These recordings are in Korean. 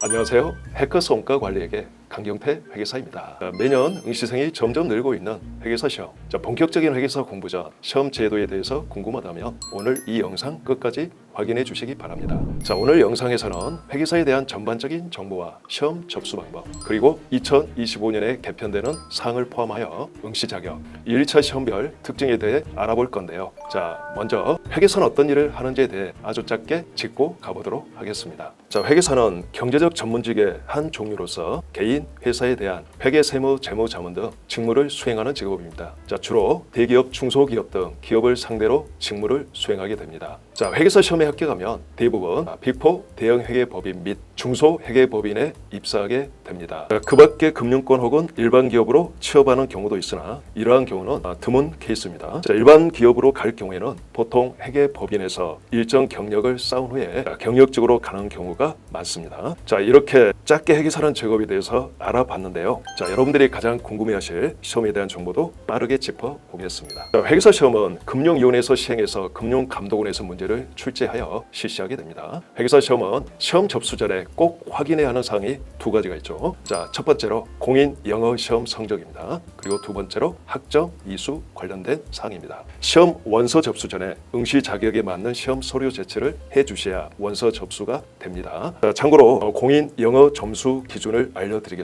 안녕하세요. 해커 성과 관리에게 강경태 회계사입니다. 자, 매년 응시생이 점점 늘고 있는 회계사 시험. 자, 본격적인 회계사 공부 전 시험 제도에 대해서 궁금하다면 오늘 이 영상 끝까지 확인해 주시기 바랍니다. 자, 오늘 영상에서는 회계사에 대한 전반적인 정보와 시험 접수 방법, 그리고 2025년에 개편되는 사항을 포함하여 응시 자격, 1차 시험별 특징에 대해 알아볼 건데요. 자, 먼저 회계사는 어떤 일을 하는지에 대해 아주 짧게 짚고 가보도록 하겠습니다. 자, 회계사는 경제적 전문직의 한 종류로서 개인, 회사에 대한 회계, 세무, 재무, 자문 등 직무를 수행하는 직업입니다. 자, 주로 대기업, 중소기업 등 기업을 상대로 직무를 수행하게 됩니다. 자, 회계사 시험에 합격하면 대부분 빅포 대형 회계법인 및 중소 회계법인에 입사하게 됩니다. 자, 그 밖에 금융권 혹은 일반 기업으로 취업하는 경우도 있으나 이러한 경우는 아, 드문 케이스입니다. 자, 일반 기업으로 갈 경우에는 보통 회계법인에서 일정 경력을 쌓은 후에 자, 경력직으로 가는 경우가 많습니다. 자, 이렇게 짧게 회계사라는 직업에 대해서 알아봤는데요. 자, 여러분들이 가장 궁금해하실 시험에 대한 정보도 빠르게 짚어보겠습니다. 자, 회계사 시험은 금융위원회에서 시행해서 금융감독원에서 문제를 출제하여 실시하게 됩니다. 회계사 시험은 시험 접수 전에 꼭 확인해야 하는 사항이 두 가지가 있죠. 자, 첫 번째로 공인 영어 시험 성적입니다. 그리고 두 번째로 학점 이수 관련된 사항입니다. 시험 원서 접수 전에 응시 자격에 맞는 시험 서류 제출을 해 주셔야 원서 접수가 됩니다. 자, 참고로 어, 공인 영어 점수 기준을 알려드리겠습니다.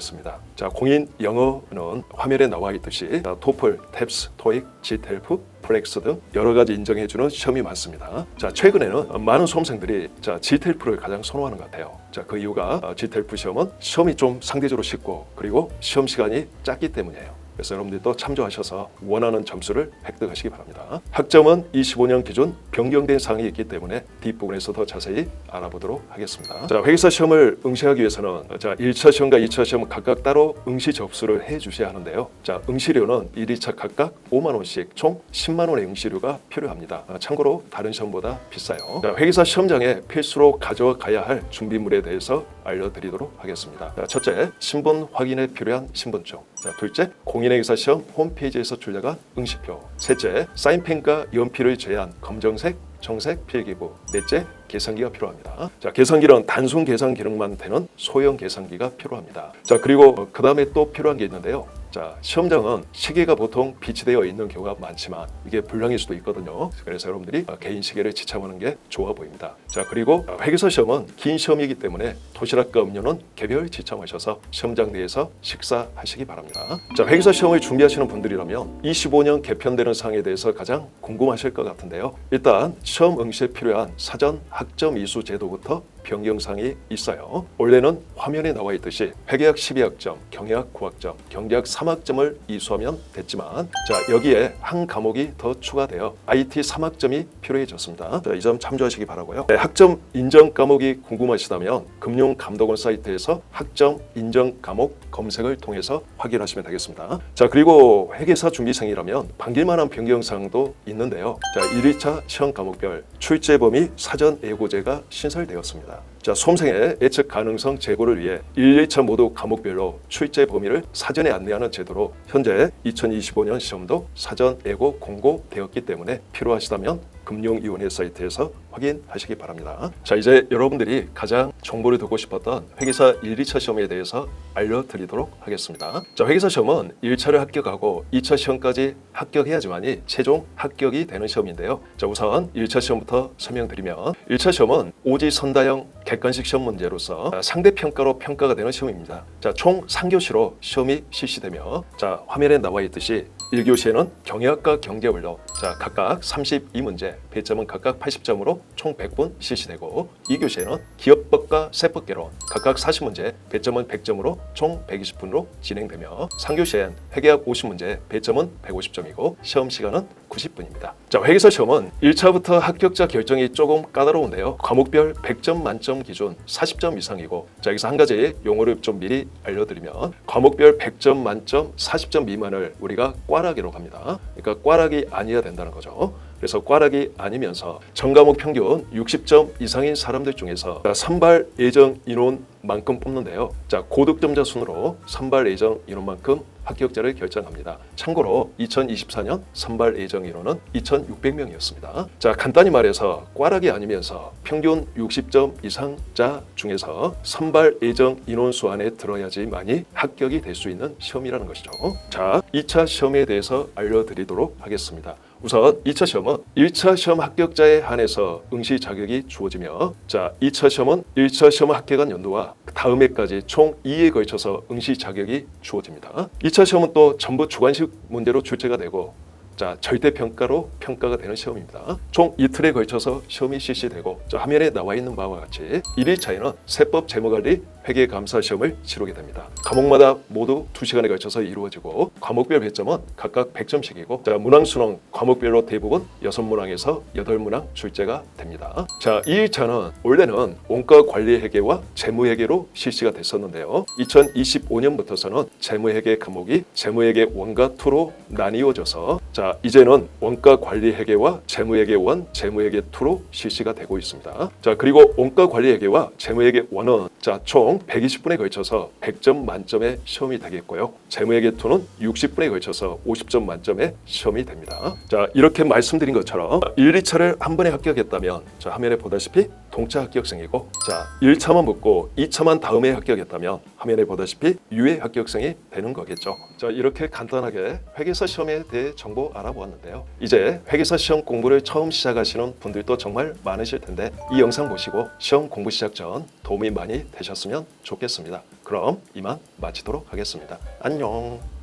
자, 공인 영어는 화면에 나와 있듯이 자, 토플, 탭스, 토익, 지텔프, 플렉스 등 여러 가지 인정해주는 시험이 많습니다. 자 최근에는 많은 수험생들이 자 GTLF를 가장 선호하는 것 같아요. 자 그 이유가 어, GTLF 시험은 시험이 좀 상대적으로 쉽고 그리고 시험 시간이 짧기 때문이에요. 그래서 여러분들도 참조하셔서 원하는 점수를 획득하시기 바랍니다. 학점은 25년 기준 변경된 사항이 있기 때문에 뒷부분에서 더 자세히 알아보도록 하겠습니다. 자, 회계사 시험을 응시하기 위해서는 자, 1차 시험과 2차 시험 각각 따로 응시 접수를 해 주셔야 하는데요. 자, 응시료는 1, 2차 각각 5만 원씩 총 10만 원의 응시료가 필요합니다. 아, 참고로 다른 시험보다 비싸요. 자, 회계사 시험장에 필수로 가져가야 할 준비물에 대해서 알려드리도록 하겠습니다. 자, 첫째, 신분 확인에 필요한 신분증. 자, 둘째, 공인회계사 시험 홈페이지에서 출력한 응시표. 셋째, 사인펜과 연필을 제한 검정색, 정색 필기부. 넷째, 계산기가 필요합니다. 자, 계산기는 단순 계산 기능만 되는 소형 계산기가 필요합니다. 자, 그리고 그 다음에 또 필요한 게 있는데요. 자, 시험장은 시계가 보통 비치되어 있는 경우가 많지만 이게 불량일 수도 있거든요. 그래서 여러분들이 개인 시계를 지참하는 게 좋아 보입니다. 자, 그리고 회계사 시험은 긴 시험이기 때문에 도시락과 음료는 개별 지참하셔서 시험장 내에서 식사하시기 바랍니다. 자, 회계사 시험을 준비하시는 분들이라면 25년 개편되는 사항에 대해서 가장 궁금하실 것 같은데요. 일단 시험 응시에 필요한 사전 학점 이수 제도부터 변경사항이 있어요. 원래는 화면에 나와 있듯이 회계학 12학점, 경영학 9학점, 경제학 3학점을 이수하면 됐지만 자 여기에 한 과목이 더 추가되어 IT 3학점이 필요해졌습니다. 자, 이점 참조하시기 바라고요. 네, 학점 인정 과목이 궁금하시다면 금융감독원 사이트에서 학점 인정 과목 검색을 통해서 확인하시면 되겠습니다. 자 그리고 회계사 준비생이라면 반길만한 변경사항도 있는데요. 자 1, 2차 시험 과목별 출제 범위 사전 예고제가 신설되었습니다. that. 자, 수험생의 예측 가능성 제고를 위해 1, 2차 모두 과목별로 출제 범위를 사전에 안내하는 제도로 현재 2025년 시험도 사전 예고 공고되었기 때문에 필요하시다면 금융위원회 사이트에서 확인하시기 바랍니다. 자, 이제 여러분들이 가장 정보를 듣고 싶었던 회계사 1, 2차 시험에 대해서 알려드리도록 하겠습니다. 자, 회계사 시험은 1차를 합격하고 2차 시험까지 합격해야지만이 최종 합격이 되는 시험인데요. 자, 우선 1차 시험부터 설명드리면 1차 시험은 오지 선다형 객관식 시험 문제로서 상대 평가로 평가가 되는 시험입니다. 자, 총 3교시로 시험이 실시되며 자, 화면에 나와 있듯이 1교시에는 경영학과 경제원료 자, 각각 32문제, 배점은 각각 80점으로 총 100분 실시되고 2교시에는 기업법과 세법개론 각각 40문제, 배점은 100점으로 총 120분으로 진행되며 3교시엔 회계학 50문제, 배점은 150점이고 시험 시간은 90분입니다. 자, 회계사 시험은 1차부터 합격자 결정이 조금 까다로운데요. 과목별 100점 만점 기준 40점 이상이고 자, 여기서 한 가지 용어를 좀 미리 알려드리면 과목별 100점 만점 40점 미만을 우리가 꽈락이라고 합니다. 그러니까 꽈락이 아니어야 된다 는 거죠. 그래서 꽈락이 아니면서 전과목 평균 60점 이상인 사람들 중에서 선발 예정 인원만큼 뽑는데요. 자 고득점자 순으로 선발 예정 인원만큼 합격자를 결정합니다. 참고로 2024년 선발 예정 인원은 2,600명이었습니다. 자, 간단히 말해서 꽈락이 아니면서 평균 60점 이상 자 중에서 선발 예정 인원수 안에 들어야지만이 합격이 될 수 있는 시험이라는 것이죠. 자, 2차 시험에 대해서 알려드리도록 하겠습니다. 우선 2차 시험은 1차 시험 합격자에 한해서 응시 자격이 주어지며 자 2차 시험은 1차 시험 합격한 연도와 다음 해까지 총 2회에 걸쳐서 응시 자격이 주어집니다. 2차 시험은 또 전부 주관식 문제로 출제가 되고 자 절대 평가로 평가가 되는 시험입니다. 총 이틀에 걸쳐서 시험이 실시되고 저 화면에 나와 있는 바와 같이 1일차에는 세법 재무관리 회계 감사 시험을 치르게 됩니다. 과목마다 모두 2시간에 걸쳐서 이루어지고 과목별 배점은 각각 100점씩이고 자 문항 수능 과목별로 대부분 6문항에서 8문항 출제가 됩니다. 자 2일차는 원래는 원가 관리 회계와 재무 회계로 실시가 됐었는데요. 2025년부터서는 재무 회계科目이 재무 회계 1과 2로 나뉘어져서 자 이제는 원가 관리 회계와 재무 회계 1, 재무 회계 2로 실시가 되고 있습니다. 자 그리고 원가 관리 회계와 재무 회계 1은 자 총 120분에 걸쳐서 100점 만점의 시험이 되겠고요. 재무 회계 2는 60분에 걸쳐서 50점 만점의 시험이 됩니다. 자 이렇게 말씀드린 것처럼 1, 2차를 한 번에 합격했다면 자 화면에 보다시피 동차 합격생이고 자 1차만 붙고 2차만 다음에 합격했다면 화면에 보다시피 유예 합격생이 되는 거겠죠. 자 이렇게 간단하게 회계사 시험에 대해 정보 알아보았는데요. 이제 회계사 시험 공부를 처음 시작하시는 분들도 정말 많으실 텐데 이 영상 보시고 시험 공부 시작 전 도움이 많이 되셨으면 좋겠습니다. 그럼 이만 마치도록 하겠습니다. 안녕.